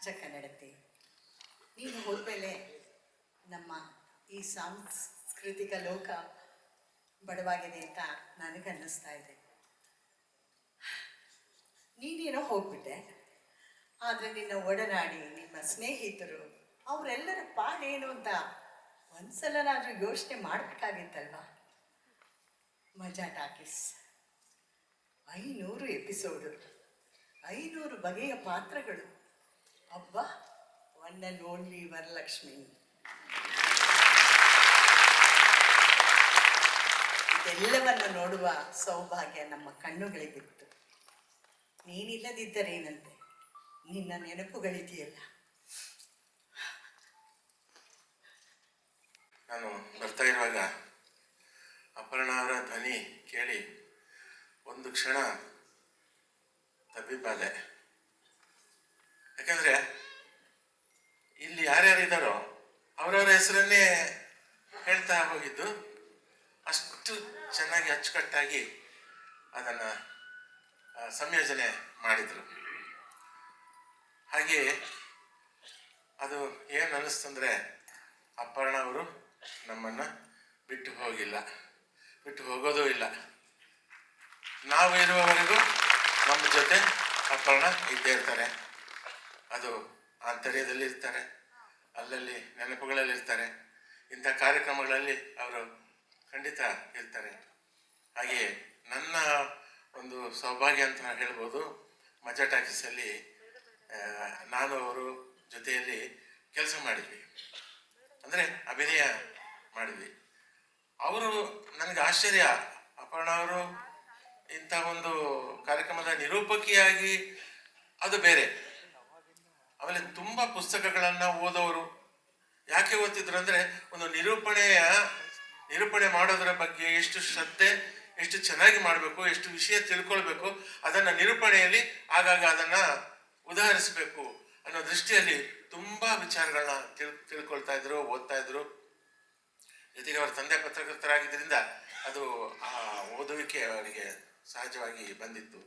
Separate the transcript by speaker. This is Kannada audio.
Speaker 1: ಅಚ್ಚ ಕನ್ನಡತಿ ನೀನು ಹೋದ್ಮೇಲೆ ನಮ್ಮ ಈ ಸಾಂಸ್ಕೃತಿಕ ಲೋಕ ಬಡವಾಗಿದೆ ಅಂತ ನನಗೆ ಅನ್ನಿಸ್ತಾ ಇದೆ. ನೀನೇನೋ ಹೋಗ್ಬಿಟ್ಟೆ, ಆದರೆ ನಿನ್ನ ಒಡನಾಡಿ, ನಿಮ್ಮ ಸ್ನೇಹಿತರು, ಅವರೆಲ್ಲರ ಪಾಡೇನು ಅಂತ ಒಂದ್ಸಲನಾದ್ರೂ ಯೋಚನೆ ಮಾಡಬೇಕಾಗಿತ್ತಲ್ವಾ? ಮಜಾ ಟಾಕೀಸ್. ಐನೂರು ಎಪಿಸೋಡು, ಐನೂರು ಬಗೆಯ ಪಾತ್ರಗಳು. ಅಬ್ಬ ಒನ್ ಅಂಡ್ ಓನ್ಲಿ ವರಲಕ್ಷ್ಮಿ. ಇದೆಲ್ಲವನ್ನು ನೋಡುವ ಸೌಭಾಗ್ಯ ನಮ್ಮ ಕಣ್ಣುಗಳಿಗಿತ್ತು. ನೀನಿಲ್ಲದಿದ್ದರೇನಂತೆ? ನಿನ್ನ ನೆನಪುಗಳಿದೆಯಲ್ಲ.
Speaker 2: ನಾನು ಬರ್ತಾ ಇರುವಾಗ ಅಪರ್ಣ ಅವರ ಧ್ವನಿ ಕೇಳಿ ಒಂದು ಕ್ಷಣ ತಬ್ಬಿಬ್ಬಾದೆ ಯಾಕಂದ್ರೆ ಇಲ್ಲಿ ಯಾರ್ಯಾರು ಇದ್ದಾರೋ ಅವರವರ ಹೆಸರನ್ನೇ ಹೇಳ್ತಾ ಹೋಗಿದ್ದು, ಅಷ್ಟು ಚೆನ್ನಾಗಿ ಅಚ್ಚುಕಟ್ಟಾಗಿ ಅದನ್ನು ಸಂಯೋಜನೆ ಮಾಡಿದರು. ಹಾಗೆ ಅದು ಏನು ಅನ್ನಿಸ್ತಂದ್ರೆ ಅಪರ್ಣ ಅವರು ನಮ್ಮನ್ನು ಬಿಟ್ಟು ಹೋಗಿಲ್ಲ. ಬಿಟ್ಟು ಹೋಗೋದೂ ಇಲ್ಲ. ನಾವು ಇರುವವರೆಗೂ ನಮ್ಮ ಜೊತೆ ಅಪರ್ಣ ಇದ್ದೇ ಇರ್ತಾರೆ. ಅದು ಆಂತರ್ಯದಲ್ಲಿ ಇರ್ತಾರೆ ಅಲ್ಲಲ್ಲಿ ನೆನಪುಗಳಲ್ಲಿ ಇರ್ತಾರೆ ಇಂಥ ಕಾರ್ಯಕ್ರಮಗಳಲ್ಲಿ ಅವರು ಖಂಡಿತ ಇರ್ತಾರೆ. ಹಾಗೆಯೇ ನನ್ನ ಒಂದು ಸೌಭಾಗ್ಯ ಅಂತ ಹೇಳ್ಬೋದು, ಮಜಾ ಟಾಕೀಸಲ್ಲಿ ನಾನು ಅವರು ಜೊತೆಯಲ್ಲಿ ಕೆಲಸ ಮಾಡಿದ್ವಿ. ಅಂದರೆ ಅಭಿನಯ ಮಾಡಿದ್ವಿ. ಅವರು ನನಗೆ ಆಶ್ಚರ್ಯ. ಅಪರ್ಣ ಅವರು ಇಂಥ ಒಂದು ಕಾರ್ಯಕ್ರಮದ ನಿರೂಪಕಿಯಾಗಿ ಅದು ಬೇರೆ. ಪುಸ್ತಕಗಳನ್ನು ಓದೋರು. ಯಾಕೆ ಓದ್ತಿದ್ರು ಅಂದರೆ ಒಂದು ನಿರೂಪಣೆಯ, ನಿರೂಪಣೆ ಮಾಡೋದರ ಬಗ್ಗೆ ಎಷ್ಟು ಶ್ರದ್ಧೆ, ಎಷ್ಟು ಚೆನ್ನಾಗಿ ಮಾಡಬೇಕು, ಎಷ್ಟು ವಿಷಯ ತಿಳ್ಕೊಳ್ಬೇಕು, ಅದನ್ನು ನಿರೂಪಣೆಯಲ್ಲಿ ಆಗಾಗ ಅದನ್ನು ಉದಾಹರಿಸಬೇಕು ಅನ್ನೋ ದೃಷ್ಟಿಯಲ್ಲಿ ತುಂಬ ವಿಚಾರಗಳನ್ನ ತಿಳ್, ತಿಳ್ಕೊಳ್ತಾ ಇದ್ರು, ಓದ್ತಾ ಇದ್ರು. ಜೊತೆಗೆ ಅವರ ತಂದೆ ಪತ್ರಕರ್ತರಾಗಿದ್ದರಿಂದ ಅದು ಆ ಓದುವಿಕೆ ಅವರಿಗೆ ಸಹಜವಾಗಿ ಬಂದಿತ್ತು.